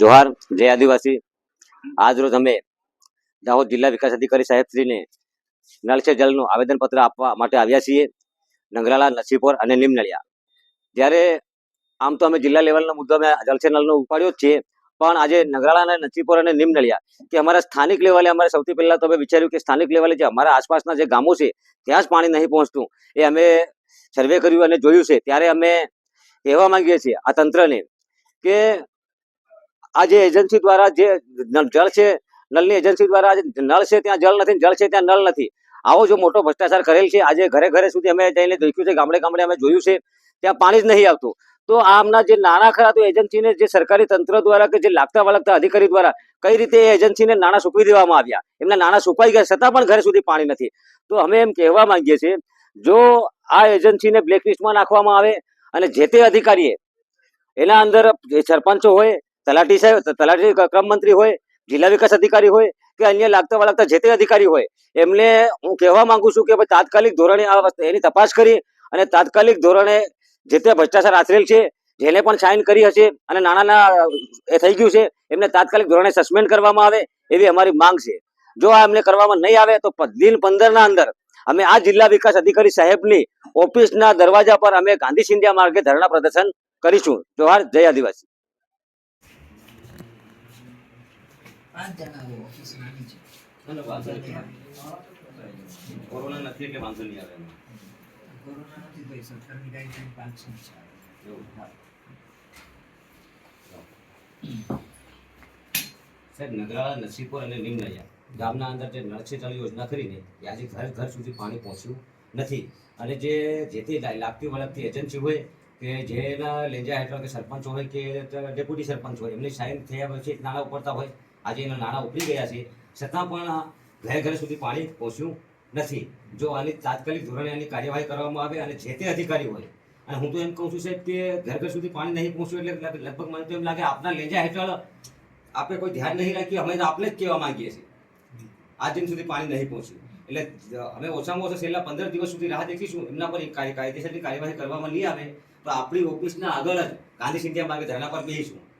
જોહાર જય આદિવાસી, આજ રોજ અમે દાહોદ જિલ્લા વિકાસ અધિકારી સાહેબશ્રીને નળ સે જલનું આવેદનપત્ર આપવા માટે આવ્યા છીએ નગરાળા નસીપોર અને નિમનળિયા. જ્યારે આમ તો અમે જિલ્લા લેવલનો મુદ્દો અમે જલસે નળનો ઉપાડ્યો જ છીએ, પણ આજે નગરાળા અને નસીપોર અને નિમનળિયા કે અમારા સ્થાનિક લેવલે અમારે સૌથી પહેલા તો અમે વિચાર્યું કે સ્થાનિક લેવલે જે અમારા આસપાસના જે ગામો છે, ત્યાં જ પાણી નહીં પહોંચતું. એ અમે સર્વે કર્યું અને જોયું છે. ત્યારે અમે કહેવા માંગીએ છીએ આ તંત્રને કે આ જે એજન્સી દ્વારા જે જળ છે, નળની એજન્સી દ્વારા જે નળ છે, ત્યાં જળ નથી, જળ છે, ત્યાં નળ નથી. આવો જો મોટો ભ્રષ્ટાચાર કરેલ છે, આજે ઘરે ઘરે સુધી અમે જઈને દેખ્યું છે, ગામડે ગામડે અમે જોયું છે, ત્યાં પાણી જ નહીં આવતું. તો આમના જે નાણાં ખરા, તો એજન્સીને જે સરકારી તંત્ર દ્વારા કે જે લાગતા વળગતા અધિકારી દ્વારા કઈ રીતે એ એજન્સીને નાણાં સૂકવી દેવામાં આવ્યા? એમના નાણાં સુકાઈ ગયા છતાં પણ ઘરે સુધી પાણી નથી. તો અમે એમ કહેવા માંગીએ છીએ, જો આ એજન્સીને બ્લેકલિસ્ટમાં નાખવામાં આવે અને જે તે અધિકારીએ એના અંદર જે સરપંચો હોય તલાટી સાહેબ તલાટી ક્રમ મંત્રી હોય, જિલ્લા વિકાસ અધિકારી હોય કે અન્ય લાગતા વળગતા જે તે અધિકારી હોય, એમને હું કહેવા માંગુ છું કે ભાઈ તાત્કાલિક ધોરણે આ વસ્તુ, એની તપાસ કરી અને તાત્કાલિક ધોરણે જે તે ભ્રષ્ટાચાર આચરેલ છે, જેને પણ સાઇન કરી હશે અને નાણાંના, એ થઈ ગયું છે, એમને તાત્કાલિક ધોરણે સસ્પેન્ડ કરવામાં આવે એવી અમારી માંગ છે. જો આ એમને કરવામાં નહીં આવે, તો દિન પંદરના અંદર અમે આ જિલ્લા વિકાસ અધિકારી સાહેબની ઓફિસના દરવાજા પર અમે ગાંધી સિંધિયા માર્ગે ધરણા પ્રદર્શન કરીશું. જોહાર, જય આદિવાસી. પાંચ જણા ઓફિસ નાની છે કોરોના નથી એટલે વાંધો નહીં આવે કોરોના નથી ભાઈ સરકારની ગાઈડલાઈન પાંચસો છે. સાહેબ નગરાળા નસીપુર અને નિમનળિયા ગામના અંદર જે નળ જળ યોજના કરીને એ આજે ઘર ઘર સુધી પાણી પહોંચ્યું નથી. અને જે જે તે લાગતી વળગતી એજન્સી હોય કે જેના લેંજા હેઠળ કે સરપંચ હોય કે ડેપ્યુટી સરપંચ હોય એમની સાઇન થયા પછી નાણાં ઉપડતા હોય આજે એના નાણાં ઉપડી ગયા છે. છતાં પણ ઘરે ઘરે સુધી પાણી પહોંચ્યું નથી. જો આની તાત્કાલિક ધોરણે આની કાર્યવાહી કરવામાં આવે અને જે તે અધિકારી હોય, અને હું તો એમ કહું છું સાહેબ કે ઘર ઘર સુધી પાણી નહીં પહોંચ્યું એટલે લગભગ મને તો એમ લાગે આપના લેજા હેઠળ આપણે કોઈ ધ્યાન નહીં રાખીએ અમે તો આપણે જ કહેવા માંગીએ છીએ. આજ સુધી પાણી નહીં પહોંચ્યું. એટલે અમે ઓછામાં ઓછા છેલ્લા પંદર દિવસ સુધી રાહ દેખીશું. એમના પર કાય- કાયદેસરની કાર્યવાહી કરવામાં નહીં આવે, તો આપણી ઓફિસના આગળ જ ગાંધી સિંધિયા માર્ગે ધરણા પર બેસીશું